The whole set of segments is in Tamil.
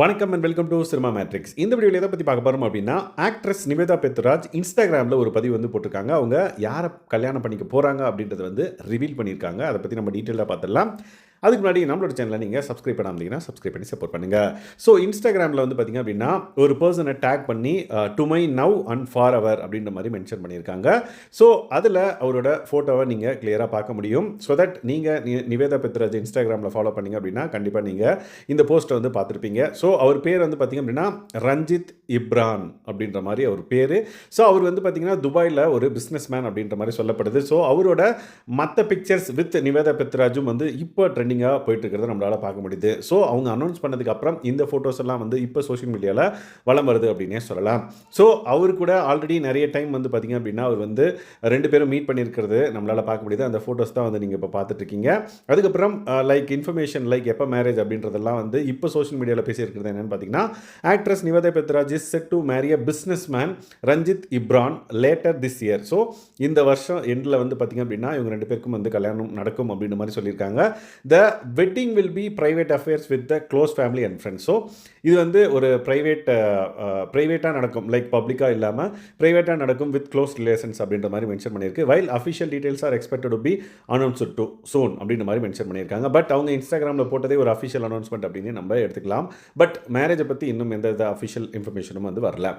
வணக்கம் and welcome to cinema matrix இந்த வீடியோவில் எதை பற்றி பார்க்க போகிறோம் அப்படின்னா ஆக்ட்ரஸ் நிவேதா பெத்ராஜ் இன்ஸ்டாகிராமில் ஒரு பதிவு வந்து போட்டிருக்காங்க. அவங்க யாரை கல்யாணம் பண்ணிக்க போகிறாங்க அப்படின்றத வந்து ரிவீல் பண்ணியிருக்காங்க. அதை பற்றி நம்ம டீட்டெயிலாக பார்த்துடலாம். அதுக்கு முன்னாடி நம்மளோட சேனலை நீங்கள் சப்ஸ்கிரைப் பண்ணாமீங்கன்னா சப்ஸ்கிரைப் பண்ணி சப்போர்ட் பண்ணுங்கள் ஸோ இன்ஸ்டாகிராமில் வந்து பார்த்திங்க அப்படின்னா ஒரு பர்சனை டேக் பண்ணி to my now and for our அப்படின்ற மாதிரி மென்ஷன் பண்ணியிருக்காங்க. ஸோ அதில் அவரோட ஃபோட்டோவை நீங்கள் கிளியராக பார்க்க முடியும். ஸோ தட் நீங்கள் நிவேதா பெத்ராஜ் இன்ஸ்டாகிராமில் ஃபாலோ பண்ணீங்க அப்படின்னா கண்டிப்பாக நீங்கள் இந்த போஸ்ட்டை வந்து பார்த்துருப்பீங்க. ஸோ அவர் பேர் வந்து பார்த்திங்க அப்படின்னா ரஞ்சித் இப்ரான் அப்படின்ற மாதிரி அவர் பேர். ஸோ அவர் வந்து பார்த்திங்கன்னா துபாயில் ஒரு பிஸ்னஸ் மேன் அப்படின்ற மாதிரி சொல்லப்படுது. ஸோ அவரோட மற்ற பிக்சர்ஸ் வித் நிவேதா பெத்ராஜும் வந்து இப்போ ட்ரெண்ட் ட்ரெண்டிங்காக போயிட்டு இருக்கிறத நம்மளால் பார்க்க முடியுது. ஸோ அவங்க அனௌன்ஸ் பண்ணதுக்கு அப்புறம் இந்த ஃபோட்டோஸ் எல்லாம் வந்து இப்போ சோஷியல் மீடியாவில் வளம் வருது அப்படின்னே சொல்லலாம். ஸோ அவர் கூட ஆல்ரெடி நிறைய டைம் வந்து பார்த்திங்க அப்படின்னா அவர் வந்து ரெண்டு பேரும் மீட் பண்ணியிருக்கிறது நம்மளால் பார்க்க முடியுது. அந்த ஃபோட்டோஸ் தான் வந்து நீங்கள் இப்போ பார்த்துட்டு இருக்கீங்க அதுக்கப்புறம் லைக் இன்ஃபர்மேஷன் லைக் எப்போ மேரேஜ் அப்படின்றதெல்லாம் வந்து இப்போ சோஷியல் மீடியாவில் பேசியிருக்கிறது என்னென்னு பார்த்தீங்கன்னா actress Nivetha Pethuraj is set to marry a business man Ranjith Ibran later this year so இந்த வருஷம் எண்டில் வந்து பார்த்திங்க அப்படின்னா இவங்க ரெண்டு பேருக்கும் வந்து கல்யாணம் நடக்கும் அப்படின்ற மாதிரி சொல்லியிருக்காங்க. The wedding will be private affairs with the close family and friends so இது வந்து ஒரு ப்ரைவேட் ப்ரைவேட்டாக uh, uh, நடக்கும். லைக் பப்ளிக்காக இல்லாமல் ப்ரைவேட்டாக நடக்கும் வித் க்ளோஸ் ரிலேஷன்ஸ் அப்படின்ற மாதிரி மென்ஷன் பண்ணியிருக்கு. While official details are expected to be announced to soon அப்படின்ற மாதிரி மென்ஷன் பண்ணியிருக்காங்க. பட் அவங்க இன்ஸ்டாகிராமில் போட்டதே ஒரு அஃபிஷியல் அனௌன்ஸ்மெண்ட் அப்படின்னு நம்ம எடுத்துக்கலாம். பட் மேரேஜை பற்றி இன்னும் எந்த அஃபிஷியல் இன்ஃபர்மேஷனும் வந்து வரல.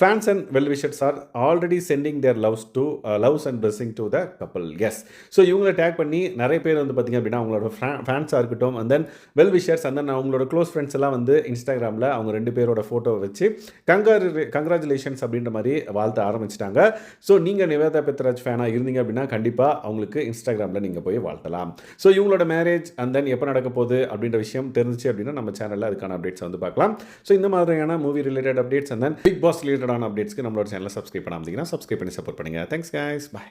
Fans and well wishers are already sending their loves to loves and blessing to the couple yes so இவங்களை டேக் பண்ணி நிறைய பேர் வந்து பார்த்திங்க அப்படின்னா அவங்களோட ஃபேன்ஸாக இருக்கட்டும். And then well wishers and then அவங்களோட க்ளோஸ் ஃப்ரெண்ட்ஸ் எல்லாம் வந்து இன்ஸ்டாகிராமில் அவங்க ரெண்டு பேரோட ஃபோட்டோவை வச்சு கங்க்ராரு கங்க்ராச்சுலேஷன்ஸ் அப்படின்ற மாதிரி வாழ்த்த ஆரம்பிச்சிட்டாங்க. ஸோ நீங்கள் நிவேதா பெத்ராஜ் ஃபேனாக இருந்தீங்க அப்படின்னா கண்டிப்பாக அவங்களுக்கு இன்ஸ்டாகிராமில் நீங்கள் போய் வாழ்த்தலாம். ஸோ இவங்களோட மேரேஜ் அண்ட் தென் எப்போ நடக்க போகுது அப்படின்ற விஷயம் தெரிஞ்சிச்சு அப்படின்னா நம்ம சேனலில் அதுக்கான அப்டேட்ஸ் வந்து பார்க்கலாம். ஸோ இந்த மாதிரியான movie related updates and then big boss ரிலேட்டடான அப்டேட்ஸ்க்கு நம்மளோட சேனலில் சப்ஸ்கிரைப் பண்ணாமல் சப்ஸ்கிரைப் பண்ணி சப்போர்ட் பண்ணுங்கள் தேங்க்ஸ் கைஸ் பாய்